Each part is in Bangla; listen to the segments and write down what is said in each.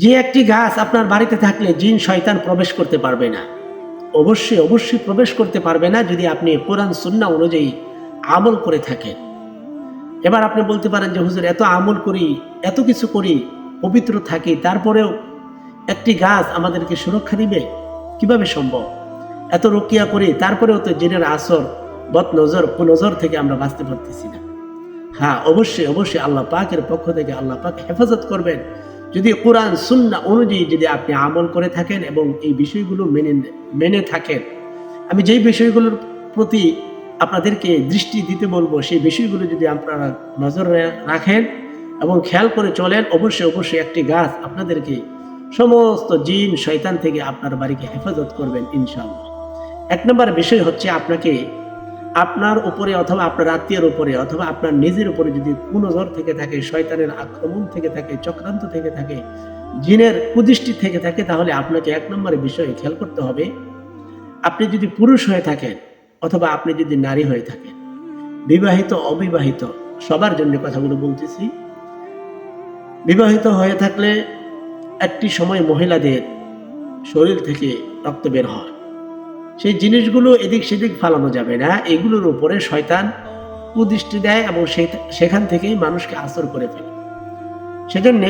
যে একটি গাছ আপনার বাড়িতে থাকলে জিন শয়তান প্রবেশ করতে পারবে না। অবশ্যই অবশ্যই প্রবেশ করতে পারবে না যদি আপনি কোরআন সুন্না অনুযায়ী আমল করে থাকেন। এবার আপনি বলতে পারেন যে, হুজুর, এত আমল করি, এত কিছু করি, পবিত্র থাকি, তারপরেও একটি গাছ আমাদেরকে সুরক্ষা দিবে? কীভাবে সম্ভব? এত রকিয়া করি, তারপরেও তো জিনের আসর বদ নজর কুনজর থেকে আমরা বাঁচতে পারতেছি না। হ্যাঁ অবশ্যই অবশ্যই আল্লাহ পাকের পক্ষ থেকে আল্লাহ পাক হেফাজত করবেন। যদি কোরআন, সুন্না অনুযায়ী যদি আপনি আমল করে থাকেন এবং এই বিষয়গুলো মেনে মেনে থাকেন, আমি যেই বিষয়গুলোর প্রতি আপনাদেরকে দৃষ্টি দিতে বলব, সেই বিষয়গুলো যদি আপনারা নজরে রাখেন এবং খেয়াল করে চলেন, অবশ্যই অবশ্যই একটি গাছ আপনাদেরকে সমস্ত জিন, শয়তান থেকে আপনার বাড়িকে হেফাজত করবেন ইনশাল্লাহ এক নম্বর বিষয় হচ্ছে আপনাকে আপনার উপরে অথবা আপনার আত্মীয়ের উপরে অথবা আপনার নিজের উপরে যদি কুনজর থেকে থাকে, শয়তানের আক্রমণ থেকে থাকে, চক্রান্ত থেকে থাকে, জিনের কুদৃষ্টি থেকে থাকে, তাহলে আপনাকে এক নম্বরে বিষয়ে খেয়াল করতে হবে, আপনি যদি পুরুষ হয়ে থাকেন অথবা আপনি যদি নারী হয়ে থাকেন, বিবাহিত, অবিবাহিত, সবার জন্য কথাগুলো বলতেছি, বিবাহিত হয়ে থাকলে একটি সময় মহিলাদের শরীর থেকে রক্ত বের হয়। সেই জিনিসগুলো এদিক সেদিক ফালানো যাবে না। এগুলোর উপরে শয়তান কুদৃষ্টি দেয় এবং সেখান থেকেই মানুষকে আসর করে ফেলে। সেজন্য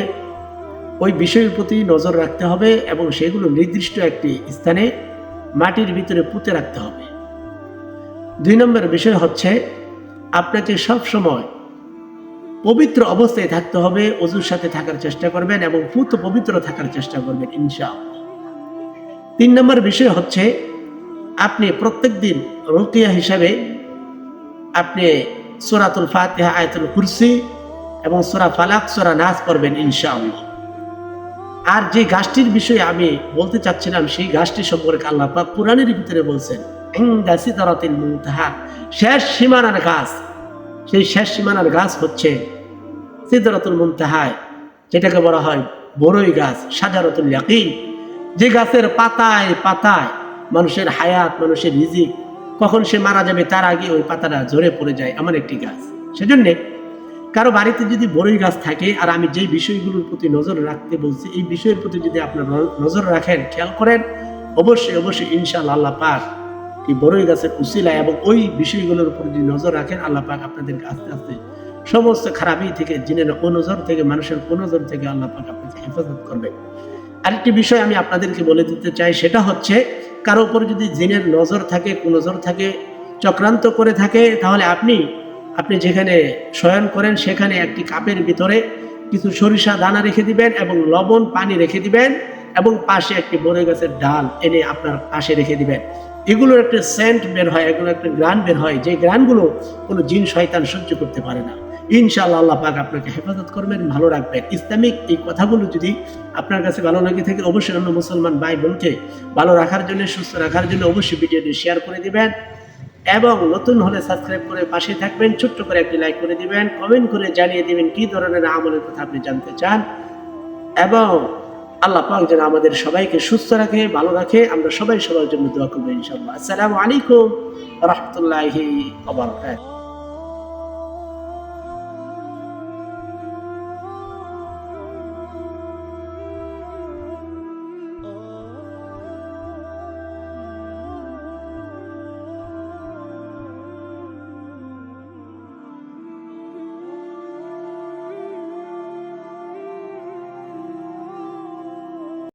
ওই বিষয়ের প্রতি নজর রাখতে হবে এবং সেগুলো নির্দিষ্ট একটি স্থানে মাটির ভিতরে পুঁতে রাখতে হবে। দুই নম্বর বিষয় হচ্ছে, আপনাকে সব সময় পবিত্র অবস্থায় থাকতে হবে, অজুর সাথে থাকার চেষ্টা করবেন এবং পুত পবিত্র থাকার চেষ্টা করবেন ইনশাআল্লাহ। তিন নম্বর বিষয় হচ্ছে আপনি প্রত্যেক দিন রোকিয়া হিসাবে আপনি সুরাতুল ফাতিহা, আয়াতুল কুরসি এবং সুরা ফালাক, সুরা নাচ করবেন ইনশাআল্লাহ। আর যে গাছটির বিষয়ে আমি বলতে চাচ্ছিলাম, সেই গাছটি সম্পর্কে আল্লাহ পাক ভিতরে বলছেন শেষ সীমানার গাছ। সেই শেষ সীমানার গাছ হচ্ছে সিদরাতুল মুনতাহায় যেটাকে বলা হয় বড়ই গাছ, সাজারতুল ইয়াকিন। যে গাছের পাতায় পাতায় মানুষের হায়াত, মানুষের রিজিক, কখন সে মারা যাবে তার আগে ওই পাতাটা ঝরে পড়ে যায় এমন একটি গাছ। সেজন্যে কারও বাড়িতে যদি বড়ই গাছ থাকে, আর আমি যেই বিষয়গুলোর প্রতি নজর রাখতে বলছি, এই বিষয়ের প্রতি যদি আপনার নজর রাখেন, খেয়াল করেন, অবশ্যই অবশ্যই ইনশাআল্লাহ আল্লাহ পাক এই বড়ই গাছের উসিলা এবং ওই বিষয়গুলোর উপর যদি নজর রাখেন, আল্লাহ পাক আপনাদেরকে আস্তে আস্তে সমস্ত খারাপি থেকে, জিনের নজর থেকে, মানুষের নজর থেকে আল্লাহ পাক আপনাকে হেফাজত করবে আরেকটি বিষয় আমি আপনাদেরকে বলে দিতে চাই, সেটা হচ্ছে কারও উপর যদি জিনের নজর থাকে, কুনজর থাকে, চক্রান্ত করে থাকে, তাহলে আপনি আপনি যেখানে শয়ন করেন, সেখানে একটি কাপের ভিতরে কিছু সরিষা দানা রেখে দিবেন এবং লবণ, পানি রেখে দিবেন এবং পাশে একটি বড়ই গাছের ডাল এনে আপনার পাশে রেখে দিবেন। এগুলোর একটা সেন্ট বের হয়, এগুলোর একটা গ্রান বের হয়। যে গ্রানগুলো কোনো জিন, শয়তান সহ্য করতে পারে না। ইনশাআল্লাহ আল্লাহ পাক আপনাকে হেফাজত করবেন, ভালো রাখবেন। ইসলামিক এই কথাগুলো যদি আপনার কাছে ভালো লাগে থাকে, অবশ্যই অন্য মুসলমান ভাই বোনকে ভালো রাখার জন্য, সুস্থ রাখার জন্য অবশ্যই ভিডিওটি শেয়ার করে দিবেন এবং নতুন হলে সাবস্ক্রাইব করে পাশে থাকবেন, ছোট্ট করে একটি লাইক করে দিবেন কমেন্ট করে জানিয়ে দিবেন কি ধরনের আমলের কথা আপনি জানতে চান এবং আল্লাহ পাক যেন আমাদের সবাইকে সুস্থ রাখে, ভালো রাখে। আমরা সবাই সবার জন্য দোয়া করব ইনশাল্লাহ আসসালামু আলাইকুম রহমতুল্লাহি